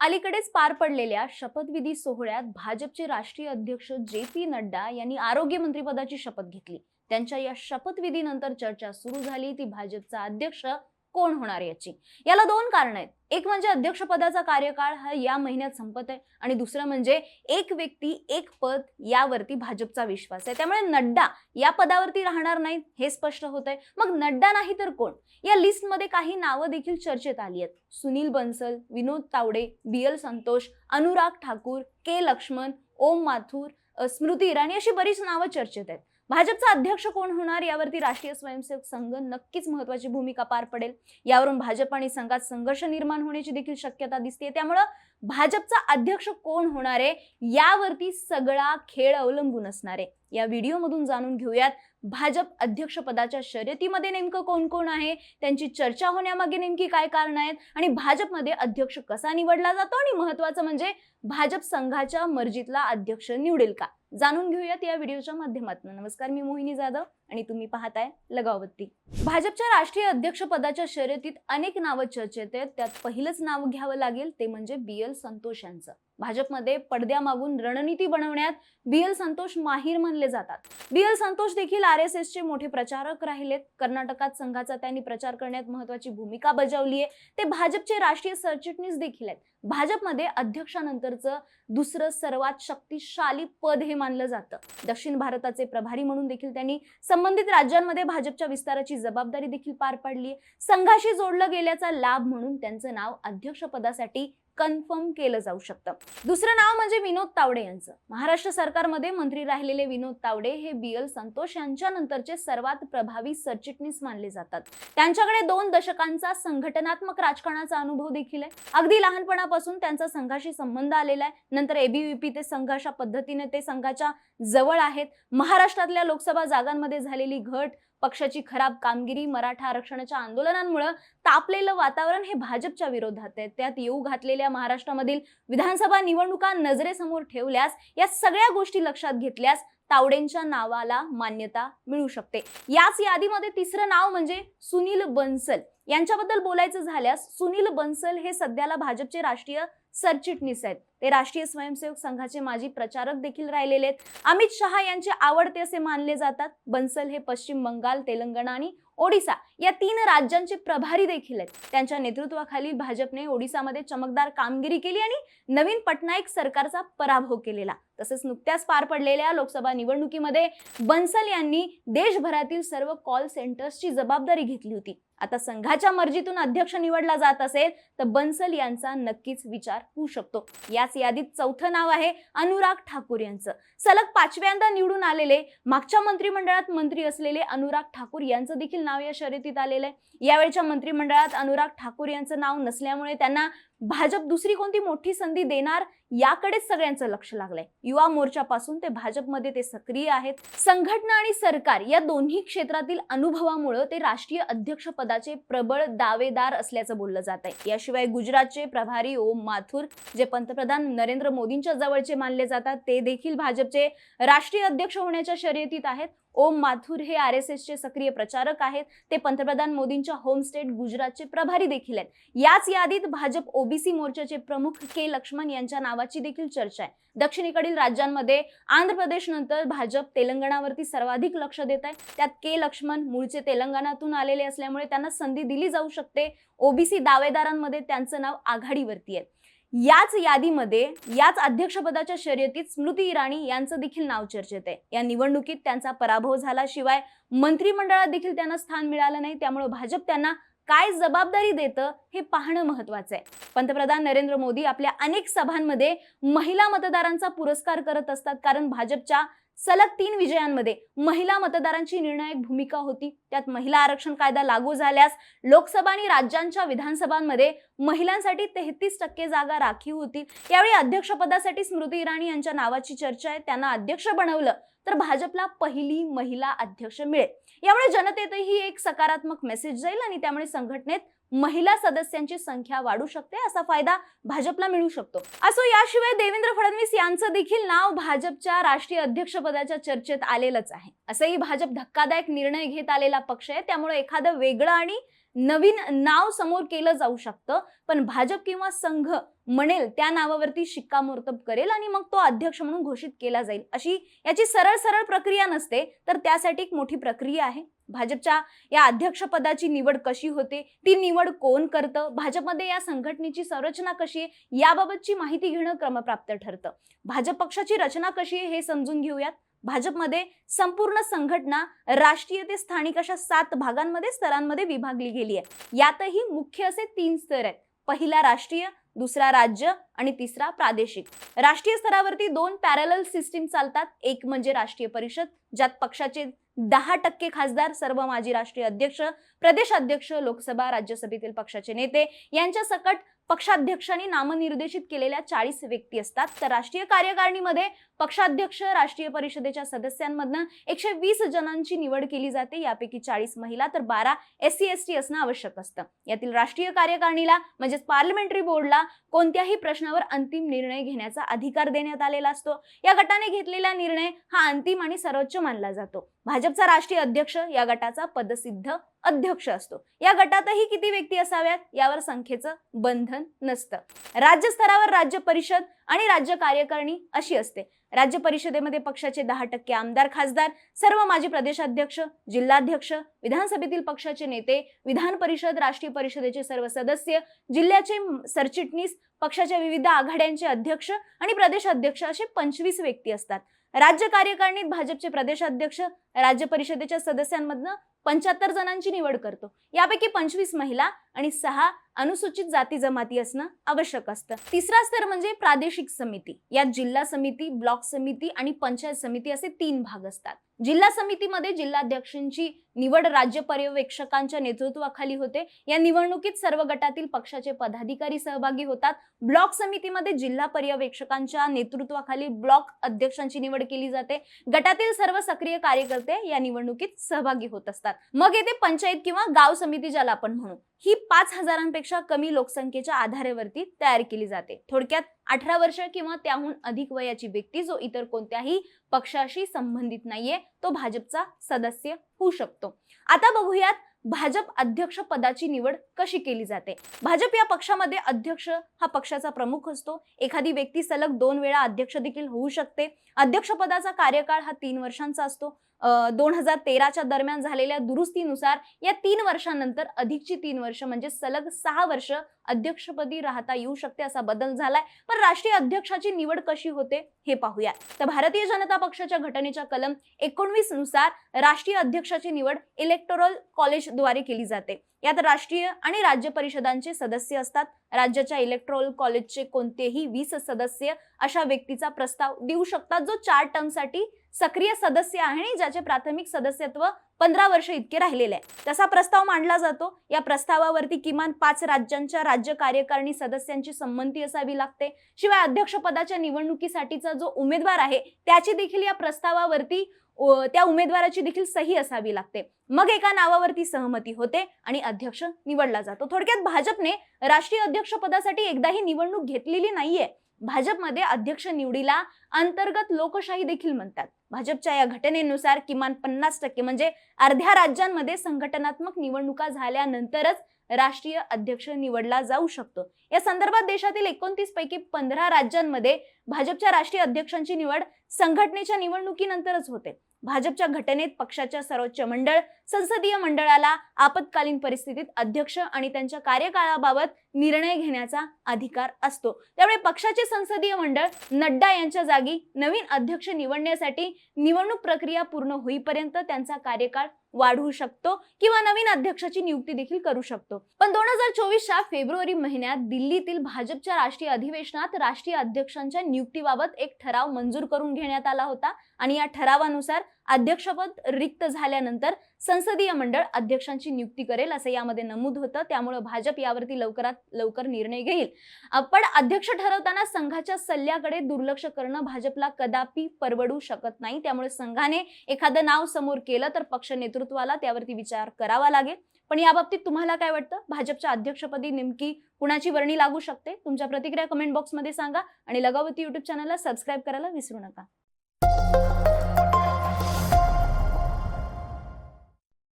अलीकडेच पार पडलेल्या शपथविधी सोहळ्यात भाजपचे राष्ट्रीय अध्यक्ष जे पी नड्डा यांनी आरोग्य मंत्रिपदाची शपथ घेतली. त्यांच्या या शपथविधीनंतर चर्चा सुरू झाली. ती भाजपचा अध्यक्ष कोण होणार याची? याला दोन कारण आहेत. एक म्हणजे अध्यक्षपदाचा कार्यकाळ हा या महिन्यात संपत आहे आणि दुसरं म्हणजे एक व्यक्ती एक पद यावरती भाजपचा विश्वास आहे. त्यामुळे नड्डा या पदावरती राहणार नाहीत हे स्पष्ट होत आहे. मग नड्डा नाही तर कोण? या लिस्टमध्ये काही नावं देखील चर्चेत आली आहेत. Sunil Bansal Vinod Tawde B L Santosh Anurag Thakur K Laxman Om Mathur Smriti Irani अशी बरीच नावं चर्चेत आहेत. भाजपचा अध्यक्ष कोण होणार? यावरती राष्ट्रीय स्वयंसेवक संघ नक्कीच महत्वाची भूमिका पार पडेल. यावरून भाजप आणि संघात संघर्ष निर्माण होण्याची देखील शक्यता दिसते त्यामुळं भाजपचा अध्यक्ष कोण होणार आहे? यावरती सगळा खेळ अवलंबून असणार आहे. या व्हिडिओमधून जाणून घेऊयात भाजप अध्यक्षपदाच्या शर्यतीमध्ये नेमकं कोण कोण आहे? त्यांची चर्चा होण्यामागे नेमकी काय कारण आहेत? आणि भाजपमध्ये अध्यक्ष कसा निवडला जातो? आणि महत्वाचं म्हणजे भाजप संघाच्या मर्जीतला अध्यक्ष निवडेल का? जाणून घेऊयात या व्हिडिओच्या माध्यमातून. नमस्कार मी मोहिनी जाधव. आणि तुम्ही पाहताय लगावती भाजपच्या राष्ट्रीय अध्यक्षपदाच्या शर्यतीत अनेक नावं चर्चेत आहेत. त्यात पहिलंच नाव घ्यावं लागेल ते म्हणजे बी एल संतोष यांचं. भाजपमध्ये पडद्यामागून रणनीती बनवण्यात बी एल संतोष माहीर मानले जातात. बी एल संतोष देखील आर एस एसचे मोठे प्रचारक राहिलेत. कर्नाटकात संघाचा त्यांनी प्रचार करण्यात महत्वाची भूमिका बजावली आहे. ते भाजपचे राष्ट्रीय सरचिटणीस देखील आहेत. भाजपमध्ये अध्यक्षानंतरचं दुसरं सर्वात शक्तिशाली पद हे मानलं जातं. दक्षिण भारताचे प्रभारी म्हणून देखील त्यांनी संबंधित राज्यांमध्ये भाजपच्या विस्ताराची जबाबदारी देखील पार पाडली संघाशी जोडलं गेल्याचा लाभ म्हणून त्यांचं नाव अध्यक्षपदासाठी कन्फर्म केलं जाऊ शकतं. दुसरं नाव म्हणजे विनोद तावडे यांचं. महाराष्ट्र सरकारमध्ये मंत्री राहिलेले विनोद तावडे हे बी. एल. संतोष यांच्यानंतरचे सर्वात प्रभावी सरचिटणीस मानले जातात. त्यांच्याकडे दोन दशकांचा संघटनात्मक राजकारणाचा अनुभव देखील आहे. अगदी लहानपणापासून त्यांचा संघाशी संबंध आलेला आहे. नंतर एबीव्हीपी ते संघाच्या पद्धतीने ते संघाच्या जवळ आहेत. महाराष्ट्रातल्या लोकसभा जागांमध्ये झालेली घट पक्षाची खराब कामगिरी मराठा आरक्षणाच्या आंदोलनांमुळे तापलेलं वातावरण हे भाजपच्या विरोधात आहे. त्यात येऊ घातलेल्या महाराष्ट्रामधील विधानसभा निवडणुका नजरेसमोर ठेवल्यास या सगळ्या गोष्टी लक्षात घेतल्यास तावडेंच्या नावाला मान्यता मिळू शकते. याच यादीमध्ये तिसरं नाव म्हणजे सुनील बन्सल. यांच्याबद्दल बोलायचं झाल्यास सुनील बन्सल हे सध्याला भाजपचे राष्ट्रीय सरचिटणीस आहेत. ते राष्ट्रीय स्वयंसेवक संघाचे माजी प्रचारक देखील राहिलेले आहेत. अमित शहा यांचे आवडते असे मानले जातात. बन्सल हे पश्चिम बंगाल तेलंगणा आणि ओडिसा या तीन राज्यांचे प्रभारी देखील आहेत. त्यांच्या नेतृत्वाखाली भाजपने ओडिसामध्ये चमकदार कामगिरी केली आणि नवीन पटनाईक सरकारचा पराभव केलेला. तसेच नुकत्याच पार पडलेल्या लोकसभा निवडणुकीमध्ये बन्सल यांनी देशभरातील सर्व कॉल सेंटर्सची जबाबदारी घेतली होती. आता संघाच्या मर्जीतून अध्यक्ष निवडला जात असेल तर बन्सल यांचा नक्कीच विचार होऊ शकतो. याच यादीत चौथं नाव आहे अनुराग ठाकूर यांचं. सलग पाचव्यांदा निवडून आलेले मागच्या मंत्रिमंडळात मंत्री असलेले अनुराग ठाकूर यांचं देखील नाव या शर्यतीत आलेलं आहे. यावेळच्या मंत्रिमंडळात अनुराग ठाकूर यांचं नाव नसल्यामुळे त्यांना भाजप दुसरी कोणती मोठी संधी देणार याकडेच सगळ्यांचं लक्ष लागलंय. युवा मोर्चापासून ते भाजपमध्ये ते सक्रिय आहेत. संघटना आणि सरकार या दोन्ही क्षेत्रातील अनुभवामुळे ते राष्ट्रीय अध्यक्ष पदाचे प्रबळ दावेदार असल्याचं बोललं जात आहे याशिवाय गुजरातचे प्रभारी ओम माथुर जे पंतप्रधान नरेंद्र मोदींच्या जवळचे मानले जातात ते देखील भाजपचे राष्ट्रीय अध्यक्ष होण्याच्या शर्यतीत आहेत. ओम माथुर हे आर एस एसचे सक्रिय प्रचारक आहेत. ते पंतप्रधान मोदींच्या होम स्टेट गुजरातचे प्रभारी देखील आहेत. याच यादीत भाजप ओबीसी मोर्चाचे प्रमुख के लक्ष्मण यांच्या नावाची देखील चर्चा आहे. दक्षिणेकडील राज्यांमध्ये आंध्र प्रदेश नंतर भाजप तेलंगणावरती सर्वाधिक लक्ष देत आहे. त्यात के लक्ष्मण मूळचे तेलंगणातून आलेले असल्यामुळे त्यांना संधी दिली जाऊ शकते. ओबीसी दावेदारांमध्ये त्यांचं नाव आघाडीवरती आहे. याच यादीमध्ये याच अध्यक्षपदाच्या शर्यतीत स्मृती इराणी यांचं देखील नाव चर्चेत आहे. या निवडणुकीत त्यांचा पराभव झाल्याशिवाय मंत्रिमंडळात देखील त्यांना स्थान मिळालं नाही. त्यामुळे भाजप त्यांना काय जबाबदारी देतं हे पाहणं महत्वाचं आहे. पंतप्रधान नरेंद्र मोदी आपल्या अनेक सभांमध्ये महिला मतदारांचा पुरस्कार करत असतात. कारण भाजपच्या सलग तीन विजयांमध्ये महिला मतदारांची निर्णायक भूमिका होती. त्यात महिला आरक्षण कायदा लागू झाल्यास लोकसभा आणि राज्यांच्या विधानसभांमध्ये महिलांसाठी तेहतीस टक्के जागा राखीव होती. यावेळी अध्यक्षपदासाठी स्मृती इराणी यांच्या नावाची चर्चा आहे. त्यांना अध्यक्ष बनवलं तर भाजपला पहिली महिला अध्यक्ष मिळेल. यामुळे जनतेतही एक सकारात्मक मेसेज जाईल आणि त्यामुळे संघटनेत महिला सदस्यांची संख्या वाढू शकते असा फायदा भाजपला मिळू शकतो. असो याशिवाय देवेंद्र फडणवीस यांचं देखील नाव भाजपच्या राष्ट्रीय अध्यक्षपदाच्या चर्चेत आलेलंच आहे. असंही भाजप धक्कादायक निर्णय घेत आलेला पक्ष आहे त्यामुळे एखादं वेगळं आणि नवीन नाव समोर केलं जाऊ शकतं पण भाजप किंवा संघ म्हणेल त्या नावावरती शिक्कामोर्तब करेल आणि मग तो अध्यक्ष म्हणून घोषित केला जाईल. अशी याची सरळ सरळ प्रक्रिया नसते तर त्यासाठी एक मोठी प्रक्रिया आहे. भाजपच्या या अध्यक्षपदाची निवड कशी होते ती निवड कोण करतं भाजपमध्ये या संघटनेची संरचना कशी आहे याबाबतची माहिती घेणं क्रमप्राप्त ठरतं. भाजप पक्षाची रचना कशी आहे हे समजून घेऊयात. भाजपमध्ये संपूर्ण संघटना राष्ट्रीय ते स्थानिक अशा सात भागांमध्ये स्तरांमध्ये विभागली गेली आहे. यातही मुख्य असे तीन स्तर आहेत. पहिला राष्ट्रीय दुसरा राज्य आणि तिसरा प्रादेशिक. राष्ट्रीय स्तरावरती दोन पॅरल सिस्टीम चालतात. एक म्हणजे राष्ट्रीय परिषद ज्यात पक्षाचे दहा टक्के खासदार सर्व माजी राष्ट्रीय अध्यक्ष प्रदेश अध्यक्ष लोकसभा राज्यसभेतील पक्षाचे नेते यांच्या सकट पक्षाध्यक्षांनी नामनिर्देशित केलेल्या चाळीस व्यक्ती असतात. तर राष्ट्रीय कार्यकारिणीमध्ये पक्षाध्यक्ष राष्ट्रीय परिषदेच्या सदस्यांमधनं एकशे वीस जणांची निवड केली जाते. यापैकी चाळीस महिला तर बारा एस सी एस टी असणं आवश्यक असतं. यातील राष्ट्रीय कार्यकारिणीला म्हणजेच पार्लमेंटरी बोर्डला कोणत्याही प्रश्नावर अंतिम निर्णय घेण्याचा अधिकार देण्यात आलेला असतो. या गटाने घेतलेला निर्णय हा अंतिम आणि सर्वोच्च मानला जातो. भाजपचा राष्ट्रीय अध्यक्ष या गटाचा पदसिद्ध अध्यक्ष असतो. या गटातही किती व्यक्ती असाव्यात? यावर संख्येचं बंधन नसतं. राज्य स्तरावर राज्य परिषद आणि राज्य कार्यकारिणी अशी असते. राज्य परिषदेमध्ये पक्षाचे दहा टक्के आमदार खासदार सर्व माजी प्रदेशाध्यक्ष जिल्हाध्यक्ष विधानसभेतील पक्षाचे नेते विधान परिषद राष्ट्रीय परिषदेचे सर्व सदस्य जिल्ह्याचे सरचिटणीस पक्षाच्या विविध आघाड्यांचे अध्यक्ष आणि प्रदेश अध्यक्ष असे पंचवीस व्यक्ती असतात. राज्य कार्यकारिणीत भाजपचे प्रदेशाध्यक्ष राज्य परिषदेच्या सदस्यांमधनं पंच्याहत्तर जणांची निवड करतो. यापैकी पंचवीस महिला आणि सहा अनुसूचित जाती जमाती असणं आवश्यक असतं. तिसरा स्तर म्हणजे प्रादेशिक समिती. यात जिल्हा समिती ब्लॉक समिती आणि पंचायत समिती असे तीन भाग असतात. जिल्हा समितीमध्ये जिल्हाध्यक्षांची निवड राज्य पर्यवेक्षकांच्या नेतृत्वाखाली होते. या निवडणुकीत सर्व गटातील पक्षाचे पदाधिकारी सहभागी होतात. ब्लॉक समितीमध्ये जिल्हा पर्यवेक्षकांच्या नेतृत्वाखाली ब्लॉक अध्यक्षांची निवड केली जाते. गटातील सर्व सक्रिय कार्यकर्ते या निवडणुकीत सहभागी होत असतात. मग येते पंचायत किंवा गाव समिती ज्याला आपण म्हणू. ही पाच हजारांपेक्षा कमी लोकसंख्येच्या आधारेवरती तयार केली जाते. थोडक्यात अठरा वर्ष किंवा त्याहून अधिक वयाची व्यक्ती जो इतर कोणत्याही पक्षाशी संबंधित नाहीये तो भाजपचा सदस्य होऊ शकतो. आता बघूयात भाजप अध्यक्ष पदाची निवड कशी केली जाते. भाजप या पक्षामध्ये अध्यक्ष हा पक्षाचा प्रमुख असतो. एखादी व्यक्ती सलग दोन वेळा अध्यक्ष देखील होऊ शकते. अध्यक्षपदाचा कार्यकाळ हा तीन वर्षांचा असतो. दोन हजार तेराच्या दरम्यान झालेल्या दुरुस्तीनुसार या तीन वर्षानंतर अधिकची तीन वर्ष म्हणजे सलग सहा वर्ष अध्यक्षपदी राहता येऊ शकते असा बदल झालाय. पण राष्ट्रीय अध्यक्षाची निवड कशी होते हे पाहूया. तर भारतीय जनता पक्षाच्या घटनेच्या कलम एकोणवीसनुसार राष्ट्रीय अध्यक्षाची निवड इलेक्टोरल कॉलेजद्वारे केली जाते. यात राष्ट्रीय आणि राज्य परिषदांचे सदस्य असतात. राज्याच्या इलेक्ट्रोल कॉलेजचे कोणतेही वीस सदस्य अशा व्यक्तीचा प्रस्ताव देऊ शकतात जो चार टर्मसाठी सक्रिय सदस्य आहे आणि ज्याचे प्राथमिक सदस्यत्व पंधरा वर्ष इतके राहिलेले आहे. तसा प्रस्ताव मांडला जातो. या प्रस्तावावरती किमान पाच राज्यांच्या राज्य कार्यकारिणी सदस्यांची संमती असावी लागते. शिवाय अध्यक्षपदाच्या निवडणुकीसाठीचा जो उमेदवार आहे त्याची देखील या प्रस्तावावरती त्या उमेदवाराची देखील सही असावी लागते. मग एका नावावरती सहमती होते आणि अध्यक्ष निवडला जातो. थोडक्यात भाजपने राष्ट्रीय अध्यक्ष पदासाठी एकदाही निवडणूक घेतलेली नाहीये. भाजपमध्ये अध्यक्ष निवडीला अंतर्गत लोकशाही देखील म्हणतात. भाजपच्या या घटनेनुसार किमान पन्नास टक्के म्हणजे अर्ध्या राज्यांमध्ये संघटनात्मक निवडणुका झाल्यानंतरच राष्ट्रीय अध्यक्ष निवडला जाऊ शकतो. या संदर्भात देशातील एकोणतीस पैकी पंधरा राज्यांमध्ये भाजपच्या राष्ट्रीय अध्यक्षांची निवड संघटनेच्या निवडणुकीनंतरच होते. भाजपच्या घटनेत पक्षाच्या सर्वोच्च मंडळ संसदीय मंडळाला आपत्कालीन परिस्थितीत अध्यक्ष आणि त्यांच्या कार्यकाळाबाबत निर्णय घेण्याचा अधिकार असतो. त्यामुळे पक्षाचे संसदीय मंडळ नड्डा यांच्या जागी नवीन अध्यक्ष निवडण्यासाठी निवडणूक प्रक्रिया पूर्ण होईपर्यंत त्यांचा कार्यकाळ वाढवू शकतो किंवा नवीन अध्यक्षाची नियुक्ती देखील करू शकतो. पण दोन हजार चोवीसच्या फेब्रुवारी महिन्यात दिल्लीतील भाजपच्या राष्ट्रीय अधिवेशनात राष्ट्रीय अध्यक्षांच्या नियुक्तीबाबत एक ठराव मंजूर करून घेण्यात आला होता. आणि या ठरावानुसार अध्यक्षपद रिक्त झाल्यानंतर संसदीय मंडळ अध्यक्षांची नियुक्ती करेल असं यामध्ये नमूद होतं. त्यामुळे भाजप यावरती लवकरात लवकर निर्णय घेईल. पण अध्यक्ष ठरवताना संघाच्या सल्ल्याकडे दुर्लक्ष करणं भाजपला कदापि परवडू शकत नाही. त्यामुळे संघाने एखादं नाव समोर केलं तर पक्ष नेतृत्वाला त्यावरती विचार करावा लागेल. पण याबाबतीत तुम्हाला काय वाटतं? भाजपच्या अध्यक्षपदी नेमकी कुणाची वर्णी लागू शकते? तुमच्या प्रतिक्रिया कमेंट बॉक्समध्ये सांगा आणि लगावती युट्यूब चॅनलला सबस्क्राईब करायला विसरू नका.